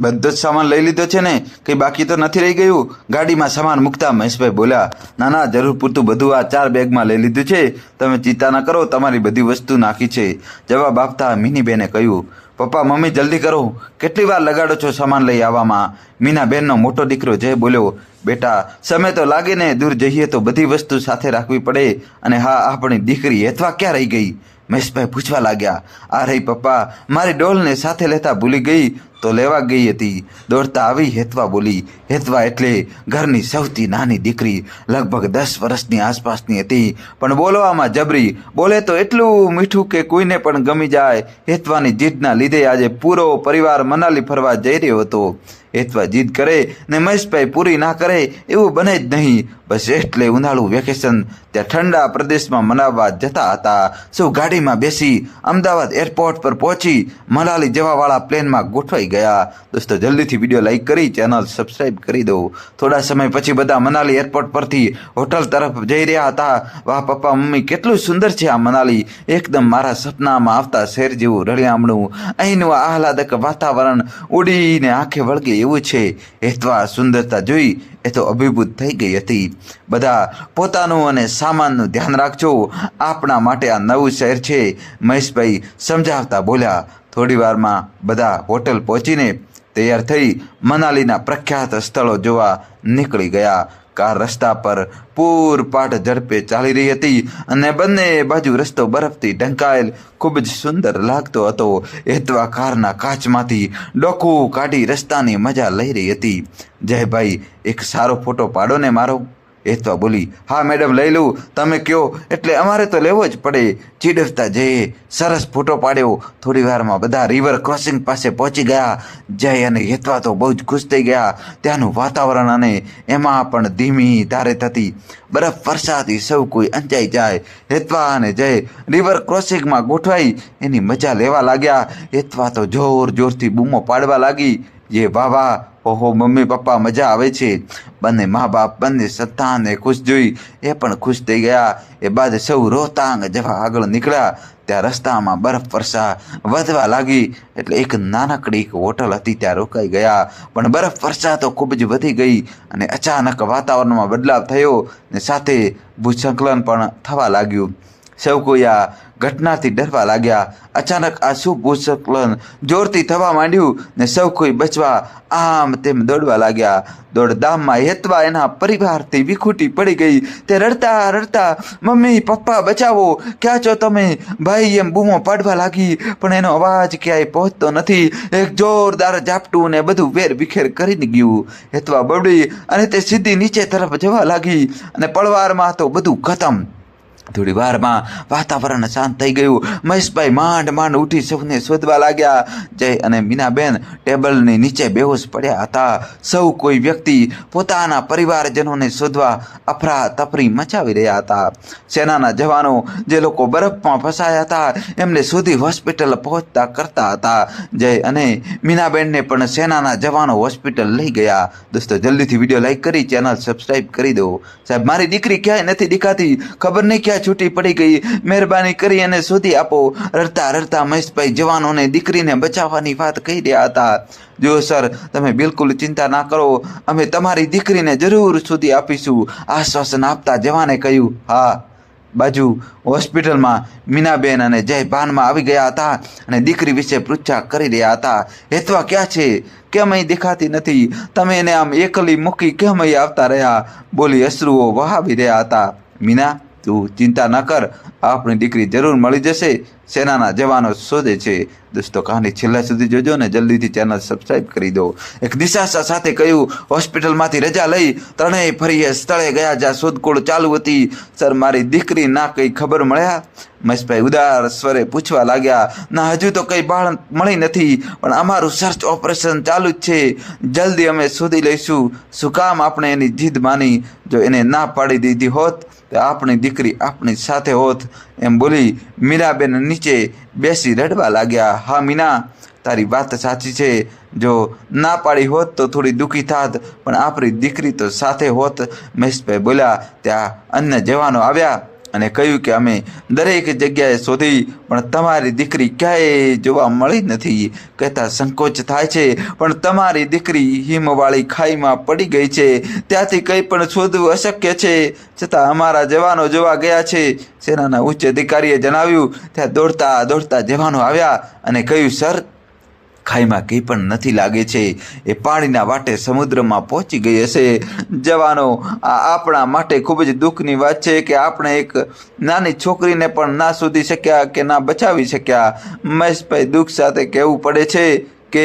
બધો જ સામાન લઈ લીધો છે ને, કંઈ બાકી તો નથી રહી ગયું? ગાડીમાં સામાન મૂકતા મહેશભાઈ બોલ્યા, ના ના, જરૂર પૂરતું બધું આ ચાર બેગમાં લઈ લીધું છે. તમે ચિંતા ન કરો, તમારી બધી વસ્તુ નાખી છે. જવાબ આપતા મિનીબેને કહ્યું, પપ્પા, મમ્મી, જલ્દી કરો. કેટલી વાર લગાડો છો સામાન લઈ આવવામાં? મીનાબેનનો મોટો દીકરો જય બોલ્યો, બેટા, સમય તો લાગે ને, દૂર જઈએ તો બધી વસ્તુ સાથે રાખવી પડે અને હા, આપણી દીકરી હેતવા ક્યાં રહી ગઈ? મહેશભાઈ પૂછવા લાગ્યા, આ રહી પપ્પા, મારી ડોલને સાથે લેતા ભૂલી ગઈ. તો લેવા ગઈ હતી. દોડતા આવી હેતવા બોલી, હેતવા એટલે ઘરની સૌથી નાની દીકરી, લગભગ દસ વર્ષની આસપાસની હતી. પણ બોલવામાં જબરી, બોલે તો એટલું મીઠું કે કોઈને પણ ગમી જાય. હેતવાની જીદના લીધે આજે પૂરો પરિવાર મનાલી ફરવા જઈ રહ્યો હતો. હેતવા જીદ કરે ને મહેશભાઈ પૂરી ના કરે, એવું બને જ નહીં. બસ એટલે ઉનાળું વેકેશન ત્યાં ઠંડા પ્રદેશમાં મનાવવા જતા હતા. સૌ ગાડીમાં બેસી અમદાવાદ એરપોર્ટ પર પહોંચી મનાલી જવાવાળા પ્લેનમાં ગોઠવાઈ ગયા. દોસ્તો, જલ્દીથી વીડિયો લાઇક કરી, ચેનલ સબસ્ક્રાઈબ કરી દો. થોડા સમય પછી બધા મનાલી એરપોર્ટ પરથી હોટલ તરફ જઈ રહ્યા હતા. વાહ, પપ્પા, મમ્મી, કેટલું સુંદર છે આ મનાલી. એકદમ મારા સપનામાં આવતા શહેર જેવું રળિયામણું, અહીંનું આહલાદક વાતાવરણ ઉડીને આંખે વળગે એવું છે. હેતવા સુંદરતા જોઈ, એ તો અભિભૂત થઈ ગઈ હતી. બધા પોતાનું અને સામાનનું ધ્યાન રાખજો. આપણા માટે આ નવું શહેર છે. મહેશભાઈ સમજાવતા બોલ્યા થોડી વારમાં બધા હોટલ પહોંચીને તૈયાર થઈ મનાલીના પ્રખ્યાત સ્થળો જોવા નીકળી ગયા. કાર રસ્તા પર પૂરપાટ ઝડપે ચાલી રહી હતી અને બંને બાજુ રસ્તો બરફથી ઢંકાયેલ, ખૂબ જ સુંદર લાગતો હતો. એતવા કારના કાચમાંથી ડોકું કાઢી રસ્તાની મજા લઈ રહી હતી. જયભાઈ એક સારો ફોટો પાડો ને મારો. હેતવા બોલી, હા, મેડમ, લઈ લઉં. તમે કહો એટલે અમારે તો લેવો જ પડે. ચીડવતા જયે સરસ ફોટો પાડ્યો. થોડી વારમાં બધા રિવર ક્રોસિંગ પાસે પહોંચી ગયા. જય અને હેતવા તો બહુ જ ખુશ થઈ ગયા. ત્યાંનું વાતાવરણ અને એમાં પણ ધીમી ધારે થતી. બરફ વરસાદથી સૌ કોઈ અંજાઈ જાય. હેતવા અને જય રિવર ક્રોસિંગમાં ગોઠવાઈ. એની મજા લેવા લાગ્યા. હેતવા તો જોર જોરથી બૂમો પાડવા લાગી. જે વાહ વાહ ઓહો, મમ્મી, પપ્પા, મજા આવે છે. બંને મા બાપ બંને સંતાનને ખુશ જોઈ, એ પણ ખુશ થઈ ગયા. એ બાદ સૌ રોહતાંગ જવા આગળ નીકળ્યા. ત્યાં રસ્તામાં બરફ વર્ષા વધવા લાગી. એટલે એક નાનકડી એક હોટલ હતી, ત્યાં રોકાઈ ગયા. પણ બરફ વર્ષા તો ખૂબ જ વધી ગઈ અને અચાનક વાતાવરણમાં બદલાવ થયો ને સાથે ભૂસંકલન પણ થવા લાગ્યું. સૌ કોઈ આ ઘટનાથી ડરવા લાગ્યા. અચાનક આ શું ભૂસ્ખલન જોરથી થવા માંડ્યું ને સૌ કોઈ બચવા આમ તેમ દોડવા લાગ્યા. દોડધામમાં હેતવા એના પરિવારથી વિખૂટી પડી ગઈ. તે રડતા રડતા, મમ્મી, પપ્પા, બચાવો. ક્યાં છો તમે? ભાઈ, એમ બૂમો પાડવા લાગી. પણ એનો અવાજ ક્યાંય પહોંચતો નથી. એક જોરદાર ઝાપટું ને બધું વેર વિખેર કરીને ગયું. હેતવા બબડી અને તે સીધી નીચે તરફ જવા લાગી અને પળવારમાં તો બધું ખતમ. થોડી વારમાં વાતાવરણ શાંત થઈ ગયું. મહેશભાઈ માંડ માંડ ઉઠી સૌને શોધવા લાગ્યા. જય અને મીનાબેન ટેબલની નીચે બેહોશ પડ્યા હતા. સૌ કોઈ વ્યક્તિ પોતાના પરિવારજનોને શોધવા અફરા તફરી મચાવી રહ્યા હતા. સેનાના જવાનો જે લોકો બરફમાં ફસાયા હતા, એમને શોધી હોસ્પિટલ પહોંચતા કરતા હતા. જય અને મીનાબેનને પણ સેનાના જવાનો હોસ્પિટલ લઈ ગયા. દોસ્તો, જલ્દીથી વીડિયો લાઈક કરી, ચેનલ સબસ્ક્રાઈબ કરી દો. સાહેબ, મારી દીકરી ક્યાંય નથી દેખાતી. ખબર નહીં ક્યાં છૂટી પડી ગઈ. મહેરબાની કરી અને શોધી આપો. રડતા રડતા મહેશભાઈ જવાનોને દીકરીને બચાવવાની વાત કહી રહ્યા હતા. જો સર, તમે બિલકુલ ચિંતા ના કરો. અમે તમારી દીકરીને જરૂર શોધી આપીશું. આશ્વાસન આપતા જવાને કહ્યું, હા. બાજુ હોસ્પિટલમાં મીનાબેન અને જય ભાનમાં આવી ગયા હતા અને દીકરી વિશે પૃચ્છા કરી રહ્યા હતા. હેતવા ક્યાં છે? કેમ અહીં દેખાતી નથી? તમે એને આમ એકલી મૂકી કેમ અહીં આવતા રહ્યા? બોલી અશ્રુઓ વહાવી રહ્યા હતા. મીના તું ચિંતા ન કર. આપણી દીકરી જરૂર મળી જશે. સેનાના જવાનો શોધે છે. દોસ્તો, કહાની છેલ્લા સુધી જોજો ને જલ્દીથી ચેનલ સબસ્ક્રાઈબ કરી દો. એક નિશાસા સાથે કહ્યું હોસ્પિટલમાંથી રજા લઈ ત્રણેય ફરીએ સ્થળે ગયા જ્યાં શોધખોળ ચાલુ હતી. સર, મારી દીકરી ના કંઈ ખબર મળ્યા? મહેશભાઈ ઉદાર સ્વરે પૂછવા લાગ્યા, ના, હજુ તો કંઈ બાળ મળી નથી, પણ અમારું સર્ચ ઓપરેશન ચાલુ જ છે. જલ્દી અમે શોધી લઈશું. શું કામ આપણે એની જીદ માની? જો એને ના પાડી દીધી હોત તો આપણી દીકરી આપણી સાથે હોત. એમ બોલી મીરાબેન નીચે બેસી રડવા લાગ્યા. હા, મીના, તારી વાત સાચી છે. જો ના પાડી હોત તો થોડી દુઃખી થાત, પણ આપણી દીકરી તો સાથે હોત. મહેશભાઈ બોલ્યા. ત્યાં અન્ય જવાનો આવ્યા. અને કહ્યું કે અમે દરેક જગ્યાએ શોધી, પણ તમારી દીકરી ક્યાંય જોવા મળી નથી. કહેતા સંકોચ થાય છે, પણ તમારી દીકરી હિમવાળી ખાઈમાં પડી ગઈ છે. ત્યાંથી કંઈ પણ શોધવું અશક્ય છે. છતાં અમારા જવાનો જોવા ગયા છે. સેનાના ઉચ્ચ અધિકારીએ જણાવ્યું, ત્યાં દોડતા દોડતા જવાનો આવ્યા અને કહ્યું, સર ખાઈમાં કંઈ પણ નથી લાગે છે. એ પાણીના વાટે સમુદ્રમાં પહોંચી ગઈ હશે. જવાનો, આ આપણા માટે ખૂબ જ દુઃખની વાત છે કે આપણે એક નાની છોકરીને પણ ના શોધી શક્યા કે ના બચાવી શક્યા. મહેશભાઈ દુઃખ સાથે કહેવું પડે છે. કે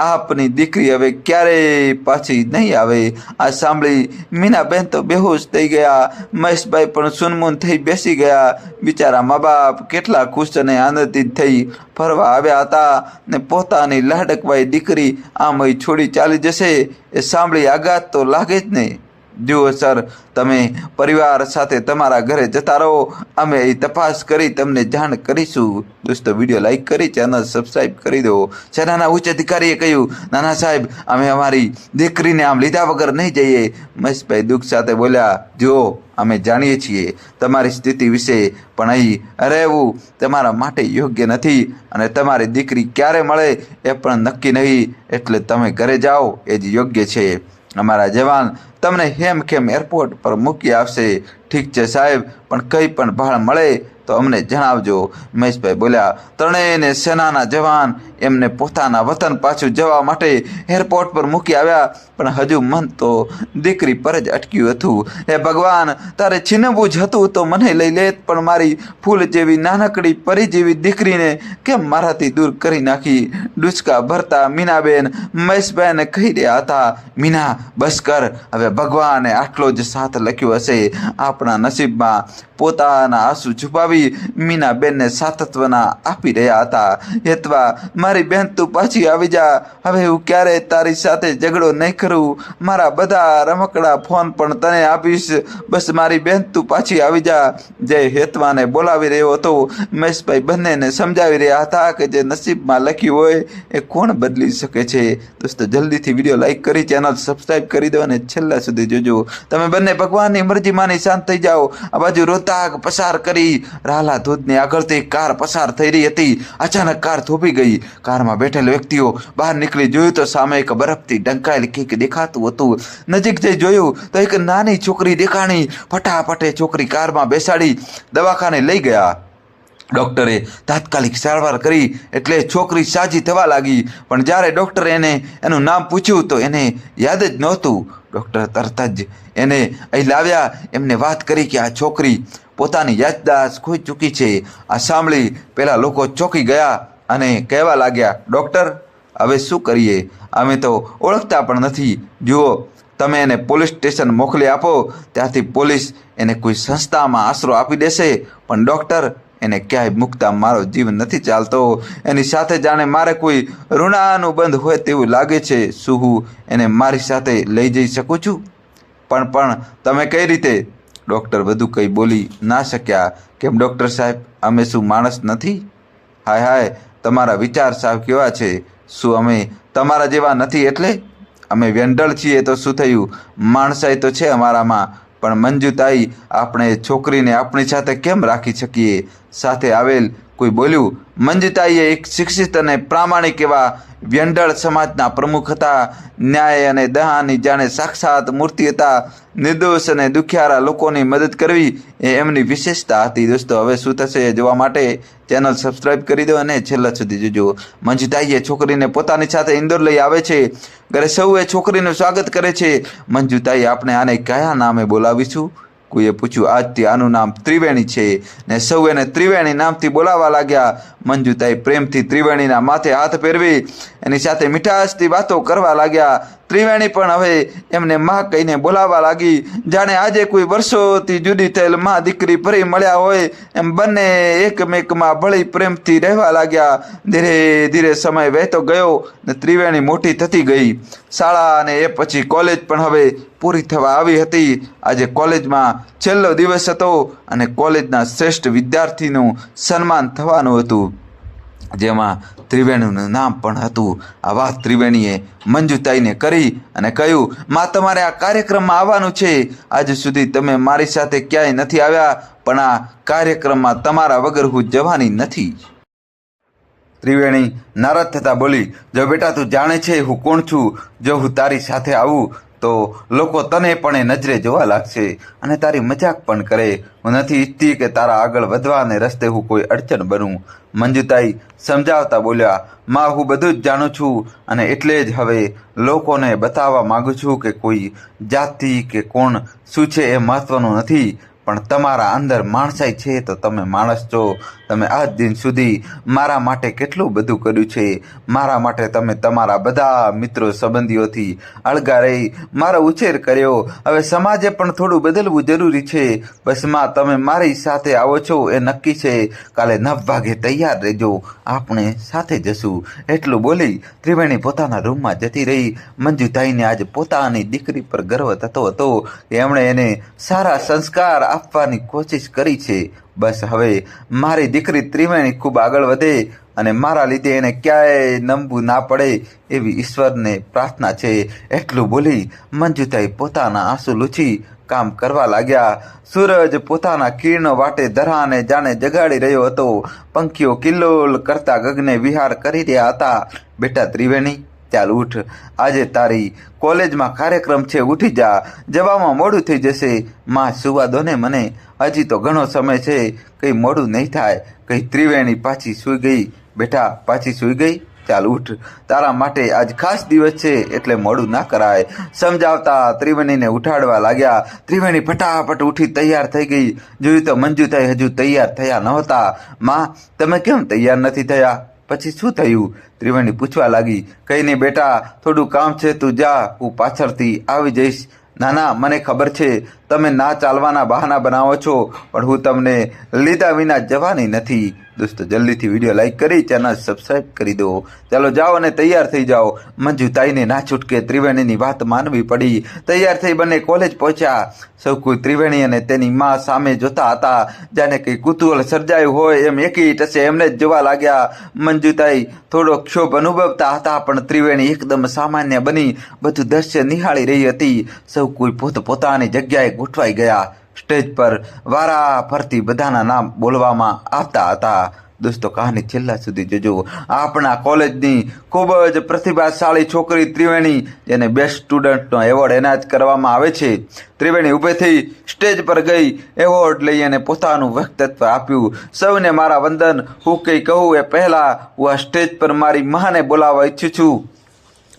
આપની દીકરી હવે ક્યારેય પાછી નહીં આવે. આ સાંભળી મીનાબેન તો બેહોશ થઈ ગયા. મહેશભાઈ પણ સુનમુન થઈ બેસી ગયા. બિચારા મા બાપ કેટલા ખુશ અને આનંદિત થઈ ફરવા આવ્યા હતા ને પોતાની લાડકવાઈ દીકરી આમ છોડી ચાલી જશે. એ સાંભળી આઘાત તો લાગે જ નહીં. જુઓ સર તમે પરિવાર સાથે તમારા ઘરે જતા રહો. અમે તપાસ કરી તમને જાણ કરીશું. દોસ્તો, વીડિયો લાઈક કરી, ચેનલ સબસ્ક્રાઈબ કરી દો. સેનાના ઉચ્ચ અધિકારીએ કહ્યું, નાના સાહેબ, અમે અમારી દીકરીને આમ લીધા વગર નહીં જઈએ. મહેશભાઈ દુઃખ સાથે બોલ્યા જુઓ અમે જાણીએ છીએ તમારી સ્થિતિ વિશે, પણ અહીં રહેવું તમારા માટે યોગ્ય નથી અને તમારી દીકરી ક્યારે મળે એ પણ નક્કી નહીં. એટલે તમે ઘરે જાઓ, એ જ યોગ્ય છે. અમારા જવાન તમને હેમખેમ એરપોર્ટ પર મૂકી આવશે ઠીક છે સાહેબ, પણ કંઈ પણ ભાળ મળે તો અમને જણાવજો. મહેશભાઈ બોલ્યા, ત્રણેયને સેનાના જવાન એમને પોતાના વતન પાછું જવા માટે એરપોર્ટ પર મૂકી આવ્યા. પણ હજુ મન તો દીકરી પર જ અટક્યું હતું. હે ભગવાન, તારે છીનવું જ હતું તો મને લઈ લેત, પણ મારી ફૂલ જેવી નાનકડી પરી જેવી દીકરીને કેમ મારાથી દૂર કરી નાખી? ડુચકા ભરતા મીનાબેન મહેશભાઈને કહી રહ્યા હતા, મીના, બસ કર. હવે ભગવાને આટલો જ સાથ લખ્યો હશે. આપણા નસીબમાં પોતાના આંસુ છુપાવી મીનાબેનને સાતત્વના આપી રહ્યા હતા. હેતવા મારી બેન તું પાછી આવી જા. હવે હું ક્યારે તારી સાથે ઝઘડો નહીં કરું. મારા બધા રમકડા ફોન પણ તને આપીશ. બસ મારી બહેન તું પાછી આવી જા. જય હેતવાને બોલાવી રહ્યો હતો, મહેશભાઈ બંનેને સમજાવી રહ્યા હતા કે જે નસીબમાં લખ્યું હોય એ કોણ બદલી શકે છે. દોસ્તો, જલ્દીથી વીડિયો લાઈક કરી, ચેનલ સબસ્ક્રાઈબ કરી દો અને છેલ્લા સુધી જોજો. તમે બંને ભગવાનની મરજી માની શાંત થઈ જાઓ. આ બાજુ રોતાગ પસાર કરી રાહલા ધોધની આગળથી કાર પસાર થઈ રહી હતી. અચાનક કાર થોભી ગઈ. કારમાં બેઠેલ વ્યક્તિઓ બહાર નીકળી જોયું તો સામે એક બરફથી ઢંકાયેલ કંઈક દેખાતું હતું. નજીક જઈ જોયું તો એક નાની છોકરી દેખાણી ફટાફટે છોકરી કારમાં બેસાડી દવાખાને લઈ ગયા. ડૉક્ટરે તાત્કાલિક સારવાર કરી એટલે છોકરી સાજી થવા લાગી. પણ જ્યારે ડૉક્ટરે એને એનું નામ પૂછ્યું તો એને યાદ જ નહોતું. ડૉક્ટર તરત જ એને અહીં લાવ્યા. એમને વાત કરી કે આ છોકરી પોતાની યાદદાસ્ત ખોઈ ચૂકી છે. આ સાંભળી પેલા લોકો ચોંકી ગયા. અને કહેવા લાગ્યા, ડૉક્ટર, હવે શું કરીએ? અમે તો ઓળખતા પણ નથી. જુઓ, તમે એને પોલીસ સ્ટેશન મોકલી આપો, ત્યાંથી પોલીસ એને કોઈ સંસ્થામાં આશરો આપી દેશે. પણ ડૉક્ટર, એને ક્યાંય મૂકતા મારો જીવ નથી ચાલતો. એની સાથે જાણે મારે કોઈ ઋણાનુબંધ હોય તેવું લાગે છે. શું હું એને મારી સાથે લઈ જઈ શકું છું? પણ પણ, તમે કઈ રીતે? ડૉક્ટર બધું કંઈ બોલી ના શક્યા. કેમ, ડૉક્ટર સાહેબ, અમે શું માણસ નથી? હાય હાય તમારા વિચાર સાવ કેવા છે? શું અમે તમારા જેવા નથી એટલે? અમે વ્યંડળ છીએ તો શું થયું? માણસાઈ તો છે અમારામાં, પણ મંજુતાઈ, આપણે છોકરીને આપણી સાથે કેમ રાખી શકીએ? સાથે આવેલ કોઈ બોલ્યું, મંજુતાઈએ એક શિક્ષિત અને પ્રામાણિક એવા વ્યંડળ સમાજના પ્રમુખ હતા. ન્યાય અને દહાની જાણે સાક્ષાત મૂર્તિ હતા. નિર્દોષ અને દુખિયારા લોકોની મદદ કરવી એ એમની વિશેષતા હતી. દોસ્તો, હવે શું થશે એ જોવા માટે ચેનલ સબસ્ક્રાઈબ કરી દો અને છેલ્લા સુધી જોજો. મંજુતાઈએ છોકરીને પોતાની સાથે ઇન્દોર લઈ આવે છે. ઘરે સૌએ છોકરીનું સ્વાગત કરે છે. મંજુતાઈ આપણે આને કયા નામે બોલાવીશું? કોઈએ પૂછ્યું, આજથી આનું નામ ત્રિવેણી છે? ને સૌ એને ત્રિવેણી નામથી બોલાવવા લાગ્યા. મંજુતાઈ પ્રેમથી ત્રિવેણીના માથે હાથ ફેરવી એની સાથે મીઠાશથી વાતો કરવા લાગ્યા. ત્રિવેણી પણ હવે એમને માં કહીને બોલાવવા લાગી. જાણે આજે કોઈ વર્ષોથી જુદી થયેલમાં દીકરી ફરી મળ્યા હોય. એમ બંને એકમેકમાં ભળી પ્રેમથી રહેવા લાગ્યા. ધીરે ધીરે સમય વહેતો ગયો ને ત્રિવેણી મોટી થતી ગઈ. શાળા અને એ પછી કોલેજ પણ હવે પૂરી થવા આવી હતી. આજે કોલેજમાં છેલ્લો દિવસ હતો અને કોલેજના શ્રેષ્ઠ વિદ્યાર્થીનું સન્માન થવાનું હતું. જેમાં ત્રિવેણીનું નામ પણ હતું. આ વાત ત્રિવેણીએ મંજુતાઈને કરી અને કહ્યું, માં, તમારે આ કાર્યક્રમમાં આવવાનું છે. આજ સુધી તમે મારી સાથે ક્યાંય નથી આવ્યા, પણ આ કાર્યક્રમમાં તમારા વગર હું જવાની નથી. ત્રિવેણી નારાજ થતા બોલી, જો બેટા, તું જાણે છે હું કોણ છું? જો હું તારી સાથે આવું તો લોકો તને પણ એ નજરે જોવા લાગશે અને તારી મજાક પણ કરે. હું નથી ઈચ્છતી કે તારા આગળ વધવા અને રસ્તે હું કોઈ અડચણ બનું. મંજુતાઈ સમજાવતા બોલ્યા, માં, હું બધું જ જાણું છું અને એટલે જ હવે લોકોને બતાવવા માગું છું કે કોઈ જાતિ કે કોણ શું છે એ મહત્વનું નથી. પણ તમારા અંદર માણસાઈ છે તો તમે માણસ છો. તમે આજ દિન સુધી મારા માટે કેટલું બધું કર્યું છે. મારા માટે તમે તમારા બધા મિત્રો સંબંધીઓથી અળગા રહી મારો ઉછેર કર્યો. હવે સમાજે પણ થોડું બદલવું જરૂરી છે. બસમાં તમે મારી સાથે આવો છો એ નક્કી છે. કાલે નવ વાગે તૈયાર રહેજો. આપણે સાથે જશું. એટલું બોલી ત્રિવેણી પોતાના રૂમમાં જતી રહી. મંજુતાઈને આજે પોતાની દીકરી પર ગર્વ થતો હતો કે એમણે એને સારા સંસ્કાર આપવાની કોશિશ કરી છે. બસ હવે મારી દીકરી ત્રિવેણી ખૂબ આગળ વધે અને મારા લીધે એને ક્યાંય નમવું ના પડે એવી ઈશ્વરને પ્રાર્થના છે. એટલું બોલી મંજુતાઈ પોતાના આંસુ લૂછી કામ કરવા લાગ્યા. સૂરજ પોતાના કિરણો વાટે ધરાને જાણે જગાડી રહ્યો હતો. પંખીઓ કિલ્લોલ કરતા ગગને વિહાર કરી રહ્યા હતા. બેટા ત્રિવેણી ચાલ ઉઠ. આજે તારી કોલેજમાં કાર્યક્રમ છે, ઉઠી જા. જવામાં મોડું થઈ જશે. માં સુવા દો ને મને, હજી તો ઘણો સમય છે. કંઈ મોડું નહીં થાય. કંઈ ત્રિવેણી પાછી સૂઈ ગઈ. બેટા, પાછી સૂઈ ગઈ? ચાલ ઉઠ. તારા માટે આજ ખાસ દિવસ છે, એટલે મોડું ના કરાય. સમજાવતા ત્રિવેણીને ઉઠાડવા લાગ્યા. ત્રિવેણી ફટાફટ ઉઠી તૈયાર થઈ ગઈ. જોયું તો મંજુતાઈ હજુ તૈયાર થયા નહોતા. માં, તમે કેમ તૈયાર નથી થયા? પછી શું થયું? ત્રિવેણી પૂછવા લાગી, કહીને બેટા, થોડું કામ છે, તું જા, હું પાછળથી આવી જઈશ. ના ના, મને ખબર છે તમે ના ચાલવાના બહાના બનાવો છો, પણ હું તમને લીધા વિના જવાની નથી. દોસ્તો, જલ્દીથી વીડિયો લાઇક કરી, ચેનલ સબસ્ક્રાઈબ કરી દો. ચાલો જાઓ અને તૈયાર થઈ જાઓ. મંજુતાઈને ના છૂટકે ત્રિવેણીની વાત માનવી પડી. તૈયાર થઈ બંને કોલેજ પહોંચ્યા. સૌ કોઈ ત્રિવેણી અને તેની માં સામે જોતા હતા. જાણે કંઈ કુતૂહલ સર્જાયું હોય એમ એકી ટસે એમને જ જોવા લાગ્યા. મંજુતાઈ થોડો ક્ષોભ અનુભવતા હતા, પણ ત્રિવેણી એકદમ સામાન્ય બની. બધું દ્રશ્ય નિહાળી રહી હતી. સૌ કોઈ પોત પોતાની જગ્યાએ ગોઠવાઈ ગયા. સ્ટેજ પર વારા ફરતી બધાના નામ બોલવામાં આવતા હતા. દોસ્તો, કહાની છેલ્લા સુધી જોજો. આપણા કોલેજની ખૂબ જ પ્રતિભાશાળી છોકરી ત્રિવેણી, જેને બેસ્ટ સ્ટુડન્ટનો એવોર્ડ એનાયત કરવામાં આવે છે. ત્રિવેણી ઊભેથી સ્ટેજ પર ગઈ એવોર્ડ લઈ અને પોતાનું વ્યક્તિત્વ આપ્યું. સૌને મારા વંદન, હું કંઈ કહું એ પહેલાં હું આ સ્ટેજ પર મારી માને બોલાવવા ઈચ્છું છું.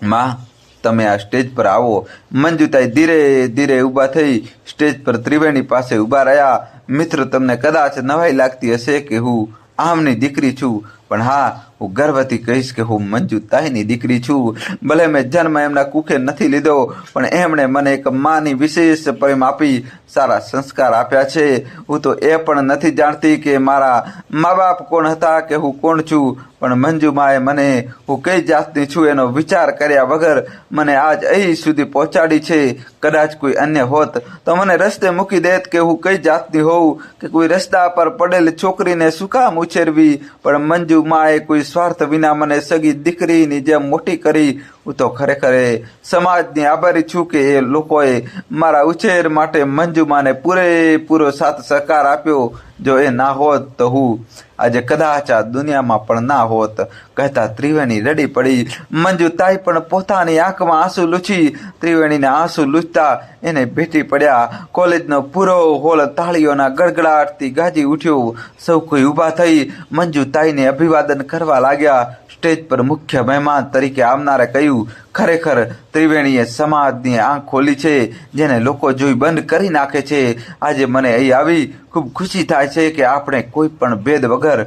માં તમે આ સ્ટેજ પર આવો. મંજુતાઈ ધીરે ધીરે ઊભા થઈ સ્ટેજ પર ત્રિવેણી પાસે ઊભા રહ્યા. મિત્ર તમને કદાચ નવાઈ લાગતી હશે કે હું આમની દીકરી છું. પણ હા, હું ગર્વથી કહીશ કે હું મંજુ તાઈની દીકરી છું. ભલે મેં જન્મ એમના કુખે નથી લીધો, પણ એમણે મને એક માની વિશેષ પ્રેમ આપી, સારા સંસ્કાર આપ્યા છે. હું તો એ પણ નથી જાણતી કે મારા મા બાપ કોણ હતા કે હું કોણ છું, પણ મંજુમાએ મને, હું કઈ જાતની છું એનો વિચાર કર્યા વગર મને આજ અહીં સુધી પહોંચાડી છે. કદાચ કોઈ અન્ય હોત, તો મને રસ્તે મૂકી દેત કે હું કઈ જાતની હોઉં, કે કોઈ રસ્તા પર પડેલ છોકરીને શું કામ ઉછેરવી? પણ મંજુ માએ કોઈ સ્વાર્થ વિના મને સગી દીકરીની જેમ મોટી કરી હું તો ખરેખર સમાજની આભારી છું કે એ લોકોએ મારા ઉછેર માટે મંજુમાને પૂરેપૂરો સાથ સહકાર આપ્યો જો એ ના હોત તો હું આજે કદાચ આ દુનિયામાં પણ ના હોત. કહેતા ત્રિવેણી રડી પડી. મંજુ તાઈ પણ પોતાની આંખમાં આંસુ લૂછી. ત્રિવેણીને આંસુ લૂછતા એને ભેટી પડ્યા. કોલેજનો પૂરો હોલ તાળીઓના ગડગડાટથી ગાજી ઉઠ્યો. સૌ કોઈ ઊભા થઈ. મંજુ તાઈને અભિવાદન કરવા લાગ્યા. સ્ટેજ પર મુખ્ય મહેમાન તરીકે આવનારે કહ્યું ખરેખર ત્રિવેણીએ સમાજની આંખ ખોલી છે, જેને લોકો જોઈ બંધ કરી નાખે છે? આજે મને અહીં આવી ખૂબ ખુશી થાય છે કે આપણે કોઈ પણ ભેદ વગર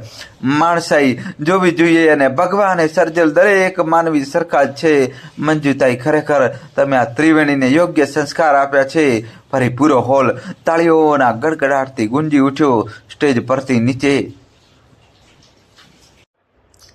માણસાઈ જોવી જોઈએ અને ભગવાને સર્જેલ દરેક માનવી સરખા જ છે. મંજુતાઈ ખરેખર તમે આ ત્રિવેણીને યોગ્ય સંસ્કાર આપ્યા છે. ફરી પૂરો હોલ તાળીઓના ગડગડાટથી ગુંજી ઉઠ્યો, સ્ટેજ પરથી નીચે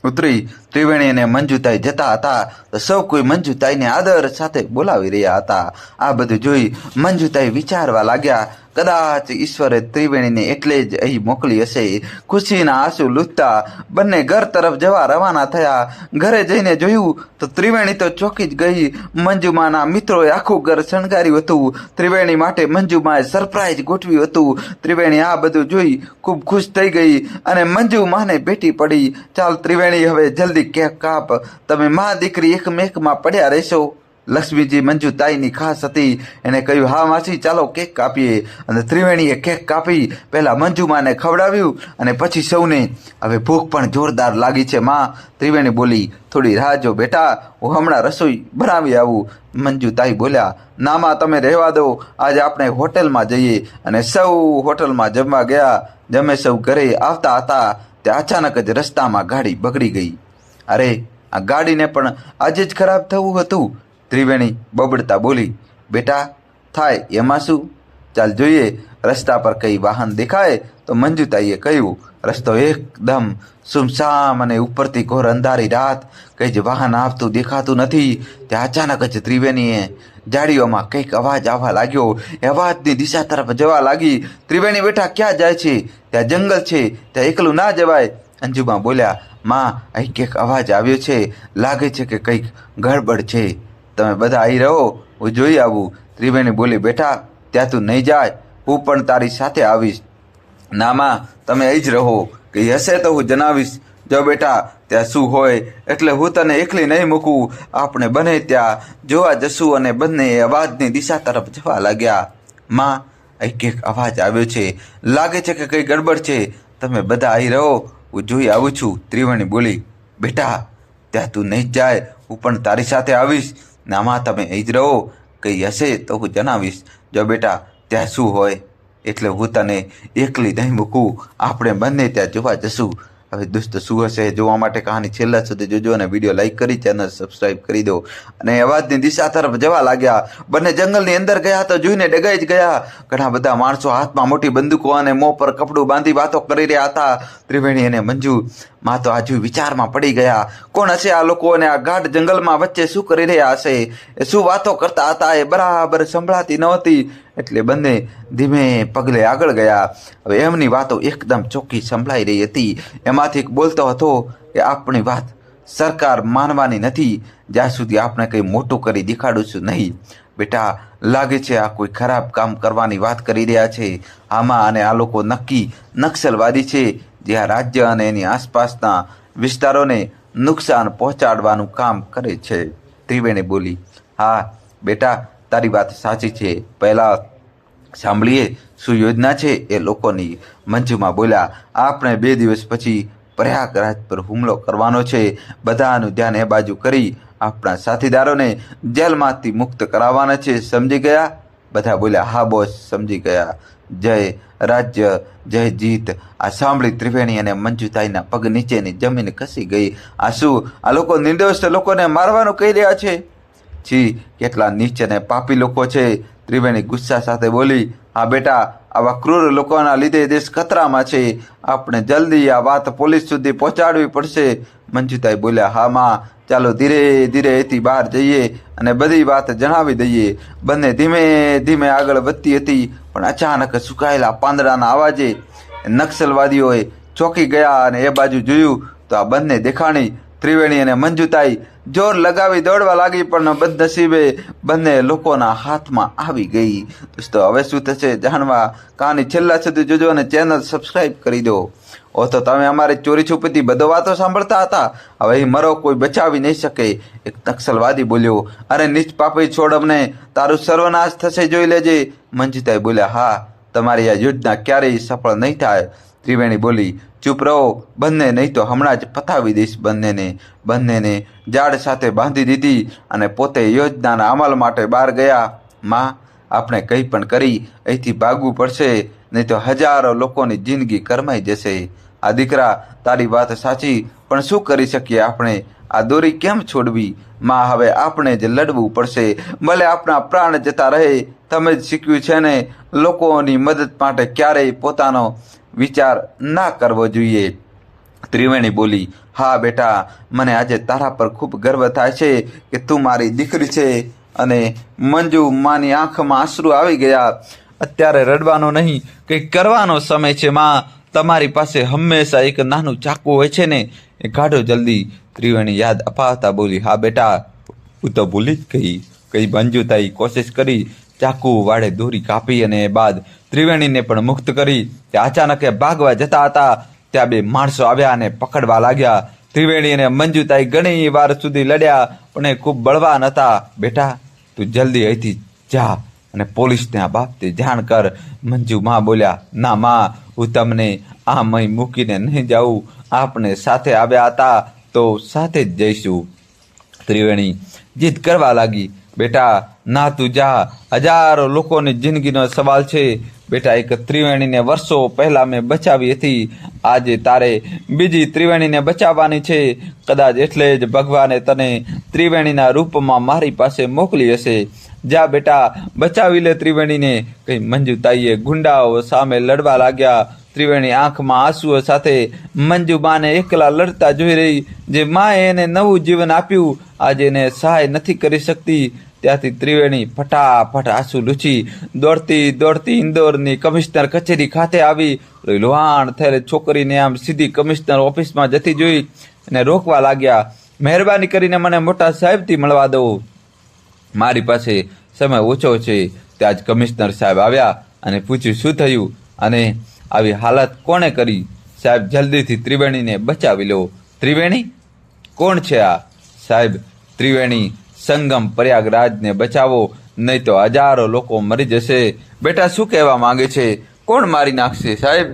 ઉતરી ત્રિવેણી અને મંજુતાઈ જતા હતા. તો સૌ કોઈ મંજુતાઈને આદર સાથે બોલાવી રહ્યા હતા. આ બધું જોઈ મંજુતાઈ વિચારવા લાગ્યા, કદાચ ઈશ્વરે ત્રિવેણીને એટલે જ અહીં મોકલી હશે. ખુશીના આંસુ લૂંટતા બંને ઘર તરફ જવા રવાના થયા. ઘરે જઈને જોયું તો ત્રિવેણી તો ચોકી જ ગઈ. મંજુમાના મિત્રોએ આખું ઘર શણગાર્યું હતું. ત્રિવેણી માટે મંજુમાએ સરપ્રાઈઝ ગોઠવ્યું હતું. ત્રિવેણી આ બધું જોઈ ખૂબ ખુશ થઈ ગઈ અને મંજુ માને ભેટી પડી. ચાલ ત્રિવેણી, હવે જલ્દી કેક કાપ, તમે મા દીકરી એકમેકમાં પડ્યા રહેશો? લક્ષ્મીજી મંજુ તાઈની ખાસ હતી. એને કહ્યું, હા માસી, ચાલો કેક કાપીએ. અને ત્રિવેણીએ કેક કાપી, પહેલા મંજુમાને ખવડાવ્યું અને પછી સૌને. હવે ભૂખ પણ જોરદાર લાગી છે, માં. ત્રિવેણી બોલી, થોડી રાહ જો બેટા, હું હમણાં રસોઈ બનાવી આવું. મંજુ તાઈ બોલ્યા, નામાં તમે રહેવા દો, આજે આપણે હોટલમાં જઈએ. અને સૌ હોટલમાં જમવા ગયા. જમે સૌ ઘરે આવતા હતા, ત્યાં અચાનક જ રસ્તામાં ગાડી બગડી ગઈ. અરે, આ ગાડીને પણ આજે જ ખરાબ થવું હતું. ત્રિવેણી બબડતા બોલી, બેટા, થાય, એમાં શું? ચાલ જોઈએ, રસ્તા પર કઈ વાહન દેખાય તો મંજુતાઈએ કહ્યું, રસ્તો એકદમ સુમસામ અને ઉપરથી ઘોર અંધારી રાત. કંઈ જ વાહન આવતું દેખાતું નથી. ત્યાં અચાનક જ ત્રિવેણીએ જાડીઓમાં કંઈક અવાજ આવવા લાગ્યો. એ અવાજની દિશા તરફ જવા લાગી. ત્રિવેણી બેટા, ક્યાં જાય છે? ત્યાં જંગલ છે, ત્યાં એકલું ના જવાય. અંજુમાં બોલ્યા માં, અહીં કંઈક અવાજ આવ્યો છે. લાગે છે કે કંઈક ગડબડ છે. તમે બધા અહીં રહો, હું જોઈ આવું. ત્રિવેણી બોલી, બેટા, ત્યાં તું નહીં જાય. હું પણ તારી સાથે આવીશ. ના, માં, તમે અહીં જ રહો. કે હશે તો હું જણાવીશ. જો બેટા, ત્યાં શું હોય? એટલે હું તને એકલી નહીં મૂકું. આપણે બને ત્યાં. જોવા જશું અને બંને અવાજની દિશા તરફ જવા લાગ્યા. માં, અહીં કંઈક અવાજ આવ્યો છે. લાગે છે કે કંઈ ગડબડ છે. તમે બધા અહીં રહો. હું જોઈ આવું છું. ત્રિવેણી બોલી, બેટા, ત્યાં તું નહીં જ જાય. હું પણ તારી સાથે આવીશ. નામાં તમે અહીં જ રહો. કંઈ હશે તો હું જણાવીશ. જો બેટા, ત્યાં શું હોય? એટલે હું તને એકલી નહીં મૂકું. આપણે બંને ત્યાં જોવા જશું. હવે દોસ્તો શું હશે જોવા માટે કહાની છેલ્લા સુધી જોજો અને વીડિયો લાઈક કરી, ચેનલ સબસ્ક્રાઇબ કરી દો. અને અવાજની દિશા તરફ જવા લાગ્યા. બંને જંગલની અંદર ગયા તો જોઈને ડગાઈ જ ગયા. ઘણા બધા માણસો હાથમાં મોટી બંદૂકો અને મોં પર કપડું બાંધી વાતો કરી રહ્યા હતા. ત્રિવેણી અને મંજુ, માં તો આજુ વિચારમાં પડી ગયા. કોણ હશે આ લોકો અને આ ગાઢ જંગલમાં વચ્ચે શું કરી રહ્યા હશે? એ શું વાતો કરતા હતા? એ બરાબર સંભળાતી નહોતી. એટલે બંને ધીમે પગલે આગળ ગયા. હવે એમની વાતો એકદમ ચોખ્ખી સંભળાઈ રહી હતી. એમાંથી બોલતો હતો કે, આપણી વાત સરકાર માનવાની નથી. જ્યાં સુધી આપણે કંઈ મોટું કરી દેખાડીશું નહીં. બેટા, લાગે છે આ કોઈ ખરાબ કામ કરવાની વાત કરી રહ્યા છે. આમાં અને આ લોકો નક્કી નક્સલવાદી છે. જે આ રાજ્ય અને એની આસપાસના વિસ્તારોને નુકસાન પહોંચાડવાનું કામ કરે છે. ત્રિવેણી બોલી, હા, બેટા તારી વાત સાચી છે. પહેલાં સાંભળીએ શું યોજના છે? એ લોકોની મંજુમાં બોલ્યા, આપણે બે દિવસ પછી પ્રયાગરાજ પર હુમલો કરવાનો છે. બધાનું ધ્યાન એ બાજુ કરી આપણા સાથીદારોને જેલમાંથી મુક્ત કરાવવાના છે. સમજી ગયા? બધા બોલ્યા, હા બોસ, સમજી ગયા. જય રાજ્ય, જય જીત. આ સાંભળી ત્રિવેણી અને મંજુતાઈના પગ નીચેની જમીન ખસી ગઈ. આ શું આ લોકો નિર્દોષ લોકોને મારવાનું કહી રહ્યા છે. છી કેટલા નીચ અને પાપી લોકો છે. ત્રિવેણી ગુસ્સા સાથે બોલી, હા બેટા, આવા ક્રૂર લોકોના લીધે દેશ ખતરામાં છે. આપણે જલ્દી આ વાત પોલીસ સુધી પહોંચાડવી પડશે. મંજુતાઈ બોલ્યા, હા માં, ચાલો ધીરે ધીરે એથી બહાર જઈએ અને બધી વાત જણાવી દઈએ. બંને ધીમે ધીમે આગળ વધતી હતી, પણ અચાનક સુકાયેલા પાંદડાના અવાજે નક્સલવાદીઓએ ચોંકી ગયા અને એ બાજુ જોયું તો આ બંને દેખાણી ત્રિવેણી અને મંજુતાઈ જોર લગાવી દોડવા લાગી, પણ બદનસીબે બંને લોકોના હાથમાં આવી ગઈ. દોસ્તો, હવે શું થશે જાણવા? કહાની છેલ્લા સુધી જોજો અને ચેનલ સબસ્ક્રાઇબ કરી દો. ઓ તો તમે અમારી ચોરી છુપીથી બધો વાતો સાંભળતા હતા? હવે મરો, કોઈ બચાવી નહીં શકે. એક નક્સલવાદી બોલ્યો, અરે નિષ્પાપી પાપી છોડ અમને. તારું સર્વનાશ થશે, જોઈ લેજે. મંજુતાઈ બોલ્યા, હા, તમારી આ યોજના ક્યારેય સફળ નહીં થાય. ત્રિવેણી બોલી ચૂપ રહો, બંને નહીં તો હમણાં જ પતાવી દઈશ બંનેને. બંનેને ઝાડ સાથે બાંધી દીધી અને પોતે યોજનાના અમલ માટે બહાર ગયા. માં, આપણે કંઈ પણ કરી, અહીંથી ભાગવું પડશે, નહીં તો હજારો લોકોની જિંદગી કરમાઈ જશે. આ દીકરા, તારી વાત સાચી, પણ શું કરી શકીએ આપણે? આ દોરી કેમ છોડવી? માં, હવે આપણે જ લડવું પડશે. ભલે આપણા પ્રાણ જતા રહે, તમે જ શીખ્યું છે ને, લોકોની મદદ માટે ક્યારેય પોતાનો વિચાર ના કરવો જોઈએ. ત્રિવેણી બોલી, હા બેટા, મને આજે તારા પર ખૂબ ગર્વ થાય છે કે તું મારી દીકરી છે. અને મંજુ માની આંખમાં આંસુ આવી ગયા. અત્યારે રડવાનો નહીં, કંઈક કરવાનો સમય છે માં. તમારી પાસે હંમેશા એક નાનું ચાકુ હોય છે ને, એ કાઢો જલ્દી. ત્રિવેણી યાદ અપાવતા બોલી, હા બેટા. હું તો ભૂલી જ ગઈ. કઈ મંજુ તાઈ કોશિશ કરી ચાકુ વાળે દોરી કાપી અને એ બાદ ત્રિવેણીને પણ મુક્ત કરી તે અચાનકે ભાગવા જતા હતા. ત્યાં બે માણસો આવ્યા અને પકડવા લાગ્યા. ત્રિવેણી અને મંજુતાઈ ઘણી વાર સુધી લડ્યા, પણ એ ખૂબ બળવાન હતા. બેટા, તું જલ્દી અહીંથી જા અને પોલીસને આ બાબતે જાણ કર. મંજુ માં બોલ્યા, ના માં, હું તમને આ મય મૂકીને નહીં જાઉં. આપણે સાથે આવ્યા હતા તો સાથે જ જઈશું. ત્રિવેણી જીદ કરવા લાગી, બેટા, ના તું જા. હજારો લોકોની જિંદગીનો સવાલ છે. બેટા, એક ત્રિવેણીને વર્ષો પહેલાં મેં બચાવી હતી. આજે તારે બીજી ત્રિવેણીને બચાવવાની છે. કદાચ એટલે જ ભગવાને તને ત્રિવેણીના રૂપમાં મારી પાસે મોકલી હશે. જા બેટા, બચાવી લે ત્રિવેણીને. કંઈ મંજુતાઈએ ગુંડાઓ સામે લડવા લાગ્યા. ત્રિવેણી આંખમાં આંસુઓ સાથે મંજુબાને એકલા લડતા જોઈ રહી. જે માએ એને નવું જીવન આપ્યું, આજે એને સહાય નથી કરી શકતી. ત્યાંથી ત્રિવેણી, ફટાફટ આંસુ લૂછી, દોડતી દોડતી ઇન્દોરની કમિશનર કચેરી ખાતે આવી. લોહાણ થયેલ છોકરીને આમ સીધી કમિશનર ઓફિસમાં જતી જોઈ અને રોકવા લાગ્યા. મહેરબાની કરીને મને મોટા સાહેબથી મળવા દો. મારી પાસે સમય ઓછો છે. ત્યાં જ કમિશનર સાહેબ આવ્યા અને પૂછ્યું, શું થયું? અને આવી હાલત કોણે કરી? સાહેબ જલ્દીથી ત્રિવેણીને બચાવી લો. ત્રિવેણી? કોણ છે આ? સાહેબ, ત્રિવેણી સંગમ પ્રયાગરાજને બચાવો નહીં તો હજારો લોકો મરી જશે. બેટા, શું કહેવા માંગે છે? કોણ મારી નાખશે સાહેબ?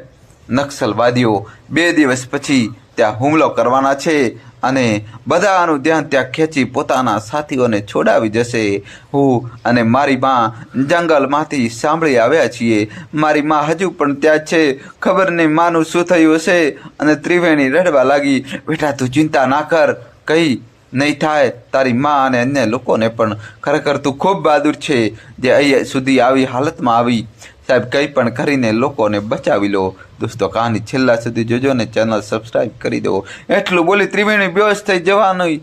નક્સલવાદીઓ, બે દિવસ પછી ત્યાં હુમલો કરવાના છે અને બધાનું ધ્યાન ત્યાં ખેંચી પોતાના સાથીઓને છોડાવી જશે. હું અને મારી માં જંગલમાંથી સાંભળી આવ્યા છીએ. મારી માં હજુ પણ ત્યાં છે. ખબર નહીં માનું શું થયું હશે અને ત્રિવેણી રડવા લાગી. બેટા, તું ચિંતા ના કર. કઈ નહીં થાય, તારી માં અને અન્ય લોકોને પણ ખરેખર તું ખૂબ બહાદુર છે જે અહીંયા સુધી આવી હાલતમાં આવી. સાહેબ, કંઈ પણ કરીને લોકોને બચાવી લો. દોસ્તો, કહાની છેલ્લા સુધી જોજો ને ચેનલ સબસ્ક્રાઈબ કરી દો એટલું બોલી ત્રિવેણી બેહોશ થઈ જવાની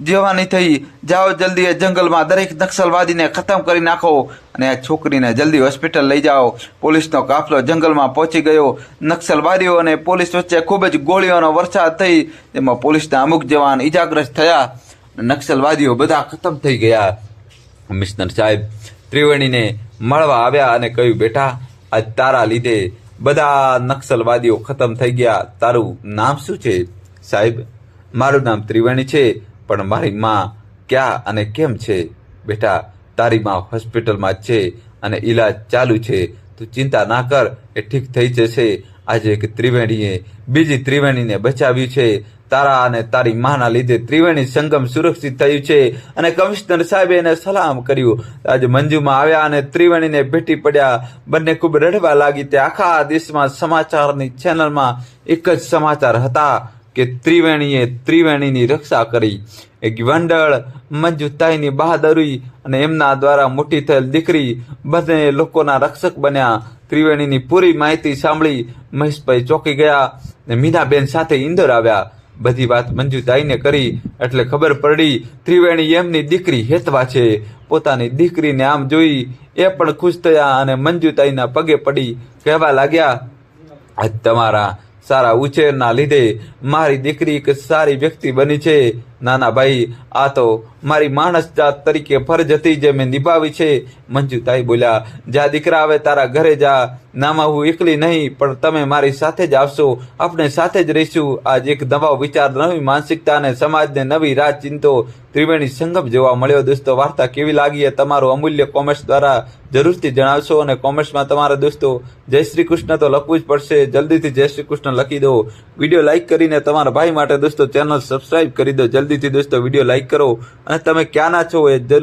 જવાની થઈ. જાઓ જલ્દી જંગલમાં દરેક નક્સલવાદીને ખતમ કરી નાખો અને આ છોકરીને જલ્દી હોસ્પિટલ લઈ જાઓ. પોલીસનો કાફલો જંગલમાં પહોંચી ગયો. નક્સલવાદીઓ અને પોલીસ વચ્ચે ખૂબ જ ગોળીઓનો વરસાદ થઈ. તેમાં પોલીસના અમુક જવાન ઈજાગ્રસ્ત થયા નક્સલવાદીઓ બધા ખતમ થઈ ગયા. કમિશનર સાહેબ ત્રિવેણીને મળવા આવ્યા અને કહ્યું, બેટા આજ તારા લીધે બધા નક્સલવાદીઓ ખતમ થઈ ગયા. તારું નામ શું છે? સાહેબ, મારું નામ ત્રિવેણી છે. પણ મારી માં ક્યાં અને કેમ છે? બેટા, તારી માં હોસ્પિટલમાં છે અને ઈલાજ ચાલુ છે. તું ચિંતા ના કર, એ ઠીક થઈ જશે. આજે એક ત્રિવેણીએ, બીજી ત્રિવેણીને બચાવ્યું છે. તારા અને તારી માના લીધે ત્રિવેણી સંગમ સુરક્ષિત થયું છે અને કમિશનર સાહેબે એને સલામ કર્યું. આજે મંજુમાં આવ્યા અને ત્રિવેણીને ભેટી પડ્યા. બંને ખૂબ રડવા લાગી. તે આખા દેશમાં સમાચારની ચેનલમાં એક જ સમાચાર હતા. કે ત્રિવેણીએ ત્રિવેણીની રક્ષા કરી. એક ગિવંડળ મંજુતાઈની બહાદુરી અને એમના દ્વારા મોટી થયેલ દીકરી બંને લોકોના રક્ષક બન્યા. ત્રિવેણીની પૂરી માહિતી સાંભળી મહેશભાઈ ચોકી ગયા ને મીનાબેન સાથે ઇન્દોર આવ્યા. બધી વાત મંજુતાઈને કરી એટલે ખબર પડી ત્રિવેણી એમની દીકરી હેતવા છે. પોતાની દીકરીને આમ જોઈ એ પણ ખુશ થયા અને મંજુતાઈના પગે પડી કહેવા લાગ્યા તમારા સારા ઉછેરના લીધે મારી દીકરી એક સારી વ્યક્તિ બની છે. નાના ભાઈ, આ તો મારી માણસ જાત તરીકે ફરજ હતી જે મેં નિભાવી છે. મંજુતાઈ બોલ્યા, જા દીકરા આવે તારા ઘરે જા. નામાં હું એકલી નહીં, પણ તમે મારી સાથે જ આવશો. આપણે સાથે જ રહીશું. આજ એક નવો વિચાર, નવી માનસિકતા અને સમાજને નવી રાહ ચિંતો ત્રિવેણી સંગમ જોવા મળ્યો. દોસ્તો, વાર્તા કેવી લાગી એ તમારું અમૂલ્ય કોમેન્ટ્સ દ્વારા જરૂરથી જણાવશો અને કોમેન્ટ્સમાં તમારા દોસ્તો, જય શ્રી કૃષ્ણ તો લખવું જ પડશે. જલ્દીથી જય શ્રી કૃષ્ણ લખી દો. વીડિયો લાઇક કરીને તમારા ભાઈ માટે દોસ્તો, ચેનલ સબસ્ક્રાઈબ કરી દો. જલ્દીથી દોસ્તો વીડિયો લાઇક કરો અને તમે ક્યાંના છો એ જરૂર